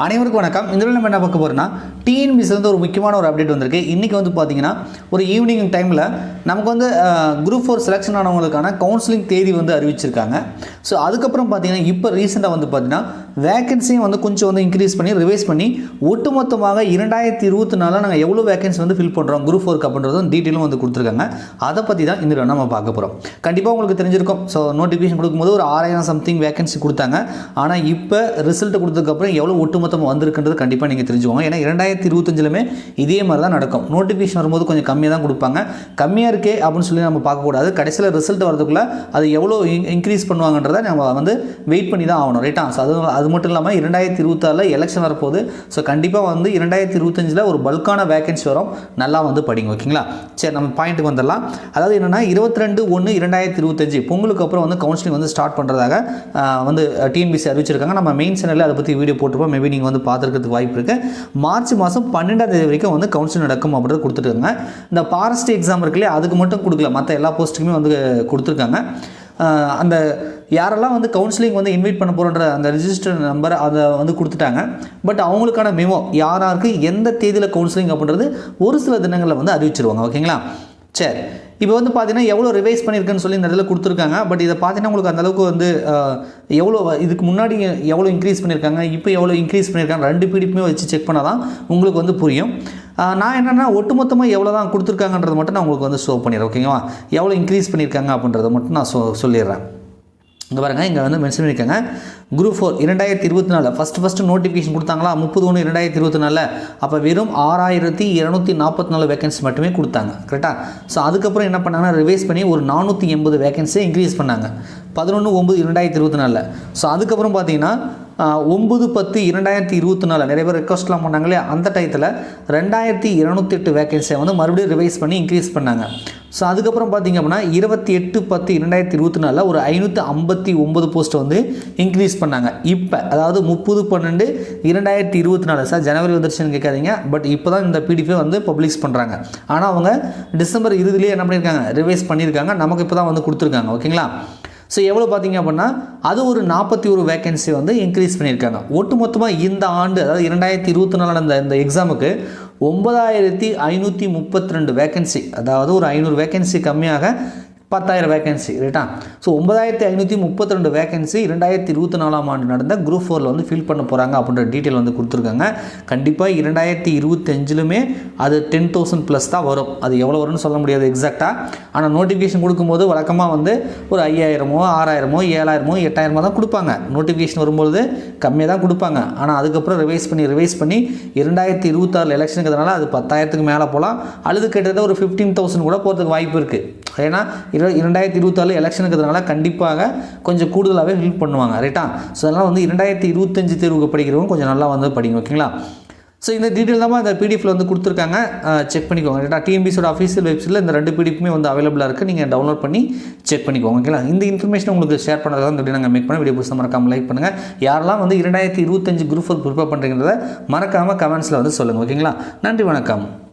அனைவருக்கும் வணக்கம். இந்த நம்ம என்ன பார்க்க போகிறோம்னா டிஎன்பிசி வந்து ஒரு முக்கியமான ஒரு அப்டேட் வந்திருக்கு. இன்றைக்கி வந்து பார்த்தீங்கன்னா ஒரு ஈவினிங் டைமில் நமக்கு வந்து குரூப் ஃபோர் செலெக்ஷன் ஆனவங்களுக்கான கவுன்சிலிங் தேதி வந்து அறிவிச்சிருக்காங்க. ஸோ அதுக்கப்புறம் பார்த்தீங்கன்னா இப்போ ரீசெண்டாக வந்து பார்த்தீங்கன்னா வேகன்சியும் வந்து கொஞ்சம் வந்து இன்க்ரீஸ் பண்ணி ரிவைஸ் பண்ணி ஒட்டுமொத்தமாக இரண்டாயிரத்தி இருபத்தி நாலில் நாங்கள் எவ்வளோ வேகன்சி வந்து ஃபில் பண்ணுறோம் குரூப் ஃபோருக்கு அப்படின்றதும் டீட்டெயிலும் வந்து கொடுத்துருக்காங்க. அதை பற்றி தான் இந்த நம்ம பார்க்க போகிறோம் கண்டிப்பாக உங்களுக்கு தெரிஞ்சிருக்கும். ஸோ நோட்டிஃபிகேஷன் கொடுக்கும்போது ஒரு ஆறாயிரம் சம்திங் வேகன்சி கொடுத்தாங்க. ஆனால் இப்போ ரிசல்ட் கொடுத்ததுக்கப்புறம் எவ்வளோ ஒட்டுமொத்தமாக வந்திருக்குன்றது கண்டிப்பாக நீங்கள் தெரிஞ்சுக்கோங்க. ஏன்னா இரண்டாயிரத்தி இருபத்தஞ்சிலுமே இதே மாதிரி தான் நடக்கும். நோட்டிஃபிகேஷன் வரும்போது கொஞ்சம் கம்மியாக தான் கொடுப்பாங்க. கம்மியாக இருக்கே அப்படின்னு சொல்லி நம்ம பார்க்கக்கூடாது. கடைசியில் ரிசல்ட் வரதுக்குள்ளே அது எவ்வளோ இன்க்ரீஸ் பண்ணுவாங்கன்றதை நம்ம வந்து வெயிட் பண்ணி தான் ஆகணும். ரைட்டா ஸோ அது அது மட்டும் இல்லாமல் இரண்டாயிரத்தி இருபத்தாறில் எலெக்ஷன் வரப்போகுது. ஸோ கண்டிப்பாக வந்து இரண்டாயிரத்தி இருபத்தஞ்சில் ஒரு பல்கான வேகன்சி வரும். நல்லா வந்து படிங்க ஓகேங்களா சரி நம்ம பாயிண்ட்டுக்கு வந்துடலாம். அதாவது என்னென்னா இருபத்தி ரெண்டு ஒன்று இரண்டாயிரத்தி இருபத்தஞ்சு பொங்கலுக்கு அப்புறம் வந்து கவுன்சிலிங் வந்து ஸ்டார்ட் பண்ணுறதாக வந்து டிஎன்பிசி அறிவிச்சிருக்காங்க. நம்ம மெயின் சேனலில் அதை பற்றி வீடியோ போட்டிருப்போம். மேபி நீங்கள் வந்து பார்த்துருக்கிறதுக்கு வாய்ப்பு இருக்குது மார்ச் மாதம் பன்னெண்டாம் தேதி வரைக்கும் வந்து கவுன்சிலிங் நடக்கும் அப்படின்றது கொடுத்துருக்காங்க இந்த ஃபாரஸ்ட் எக்ஸாம் இருக்குல்லையே அதுக்கு மட்டும் கொடுக்கல. மற்ற எல்லா போஸ்ட்டுக்குமே வந்து கொடுத்துருக்காங்க. அந்த யாரெல்லாம் வந்து கவுன்சிலிங் வந்து இன்வைட் பண்ண போகிறன்ற அந்த ரிஜிஸ்டர் நம்பர் அதை வந்து கொடுத்துட்டாங்க. பட் அவங்களுக்கான மெமோ யாராருக்கு எந்த தேதியில் கவுன்சிலிங் அப்படின்றது ஒரு சில தினங்களில் வந்து அறிவிச்சிருவாங்க. ஓகேங்களா சரி. இப்போ வந்து பார்த்தீங்கன்னா எவ்வளோ ரிவைஸ் பண்ணியிருக்குன்னு சொல்லி இந்த இடத்துல கொடுத்துருக்காங்க. பட் இதை பார்த்தீங்கன்னா உங்களுக்கு அந்தளவுக்கு வந்து எவ்வளோ இதுக்கு முன்னாடி எவ்வளோ இன்க்ரீஸ் பண்ணியிருக்காங்க இப்போ எவ்வளோ இன்க்ரீஸ் பண்ணியிருக்காங்க ரெண்டு பிடிப்புமே வச்சு செக் பண்ணால் தான் உங்களுக்கு வந்து புரியும். நான் என்னென்னா ஒட்டுமொத்தமாக எவ்வளோ தான் கொடுத்துருக்காங்கன்றது மட்டும் நான் உங்களுக்கு வந்து ஷோ பண்ணிடுறேன். ஓகேங்களா எவ்வளோ இன்க்ரீஸ் பண்ணியிருக்காங்க அப்படின்றத மட்டும் நான் சொ சொல்லிடுறேன். இங்கே பாருங்கள் இங்கே வந்து மென்ஷன் பண்ணியிருக்காங்க. குரூப் ஃபோர் இரண்டாயிரத்தி இருபத்தி நாலு. ஃபஸ்ட்டு ஃபஸ்ட்டு நோட்டிஃபிகேஷன் கொடுத்தாங்களா? முப்பது ஒன்று இரண்டாயிரத்தி இருபத்தி நாலில். அப்போ வெறும் ஆறாயிரத்தி இரநூத்தி நாற்பத்தி நாலு வேகன்சி மட்டுமே கொடுத்தாங்க. கரெக்டாக ஸோ அதுக்கப்புறம் என்ன பண்ணாங்கன்னா ரிவைஸ் பண்ணி ஒரு நானூற்றி எண்பது வேகன்சியை இன்க்ரீஸ் பண்ணாங்க. பதினொன்று ஒம்பது இரண்டாயிரத்தி இருபத்தி நாலில். ஸோ அதுக்கப்புறம் பார்த்தீங்கன்னா ஒம்பது பத்து இரண்டாயிரத்தி இருபத்தி நாலு நிறைய பேர் ரெக்வஸ்ட்லாம் பண்ணாங்களே அந்த டயத்தில் ரெண்டாயிரத்தி இரநூத்தி எட்டு வேகன்சியை வந்து மறுபடியும் ரிவைஸ் பண்ணி இன்க்ரீஸ் பண்ணாங்க. ஸோ அதுக்கப்புறம் பார்த்தீங்க அப்படின்னா இருபத்தி எட்டு பத்து இரண்டாயிரத்தி இருபத்தி நாலில் ஒரு ஐநூற்றி ஐம்பத்தி ஒம்பது போஸ்ட் வந்து இன்க்ரீஸ் பண்ணாங்க. இப்போ அதாவது முப்பது பன்னெண்டு இரண்டாயிரத்தி இருபத்தி நாலு. சார் ஜனவரி வந்துருச்சுன்னு கேட்காதீங்க. பட் இப்போ தான் இந்த பிடிஎஃப் வந்து பப்ளிஷ் பண்ணுறாங்க ஆனால் அவங்க டிசம்பர் இறுதியிலேயே என்ன பண்ணியிருக்காங்க? ரிவைஸ் பண்ணியிருக்காங்க. நமக்கு இப்போ தான் வந்து கொடுத்துருக்காங்க. ஓகேங்களா ஸோ எவ்வளோ பார்த்தீங்க அப்படின்னா அது ஒரு நாற்பத்தி ஒரு வேகன்சி வந்து இன்க்ரீஸ் பண்ணியிருக்காங்க. ஒட்டுமொத்தமாக இந்த ஆண்டு அதாவது இரண்டாயிரத்தி இருபத்தி நாலு நடந்த இந்த எக்ஸாமுக்கு ஒன்பதாயிரத்தி ஐநூற்றி முப்பத்தி ரெண்டு வேகன்சி அதாவது ஒரு ஐநூறு வேகன்சி கம்மியாக பத்தாயிரம் வேகன்சி ரைட்டா ஸோ ஒன்பதாயிரத்தி ஐநூற்றி முப்பத்தி ரெண்டு வேகன்சி இரண்டாயிரத்தி இருபத்தி நாலாம் ஆண்டு நடந்த குரூப் ஃபோரில் வந்து ஃபில் பண்ண போகிறாங்க அப்படின்ற டீட்டெயில் வந்து கொடுத்துருக்காங்க. கண்டிப்பாக இரண்டாயிரத்தி இருபத்தஞ்சிலுமே அது டென் தௌசண்ட் ப்ளஸ் தான் வரும். அது எவ்வளோ வரும்னு சொல்ல முடியாது எக்ஸாக்டாக ஆனால் நோட்டிஃபிகேஷன் கொடுக்கும்போது வழக்கமாக வந்து ஒரு ஐயாயிரமோ ஆறாயிரமோ ஏழாயிரமோ எட்டாயிரமோ தான் கொடுப்பாங்க. நோட்டிஃபிகேஷன் வரும்போது கம்மியாக தான் கொடுப்பாங்க. ஆனால் அதுக்கப்புறம் ரிவைஸ் பண்ணி ரிவைஸ் பண்ணி இரண்டாயிரத்தி இருபத்தாறு எலெக்ஷனுங்கிறதுனால அது பத்தாயிரத்துக்கு மேலே போகலாம் அழுது கிட்டத்தட்ட ஒரு ஃபிஃப்டீன் தௌசண்ட் கூட போகிறதுக்கு வாய்ப்பு இருக்குது ஏன்னா இரு இரண்டாயிரத்தி இருபத்தாலு எலெக்ஷனுக்குறதுனால கண்டிப்பாக கொஞ்சம் கூடுதலாகவே ஹெல்ப் பண்ணுவாங்க ரைட்டா ஸோ அதனால் வந்து இரண்டாயிரத்தி இருபத்தஞ்சு தேர்வுக்கு படிக்கிறவங்க கொஞ்சம் நல்லா வந்து படிங்க ஓகேங்களா ஸோ இந்த டீட்டெயில் தான் இந்த பிடிஎஃப்ல வந்து கொடுத்துருக்காங்க. செக் பண்ணிக்கோங்க ரைட்டா டிஎம்பிசியோட அஃபீஷியல் வெப்சைட்டில் இந்த ரெண்டு பிடிஎஃப்மே வந்து அவைலபிளாக இருக்குது நீங்கள் டவுன்லோட் பண்ணி செக் பண்ணிக்கோங்க ஓகேங்களா இந்த இன்ஃபர்மேஷன் உங்களுக்கு ஷேர் பண்ணுறதா இந்த நாங்கள் மேக் பண்ண வீடியோ புதுசாக மறக்காமல் லைக் பண்ணுங்கள் யாரெல்லாம் வந்து இரண்டாயிரத்தி இருபத்தஞ்சு குரூப் ஃபோர் ப்ரிப்பேர் பண்ணுறீங்கிறத மறக்காமல் கமெண்ட்ஸில் வந்து சொல்லுங்கள் ஓகேங்களா நன்றி வணக்கம்.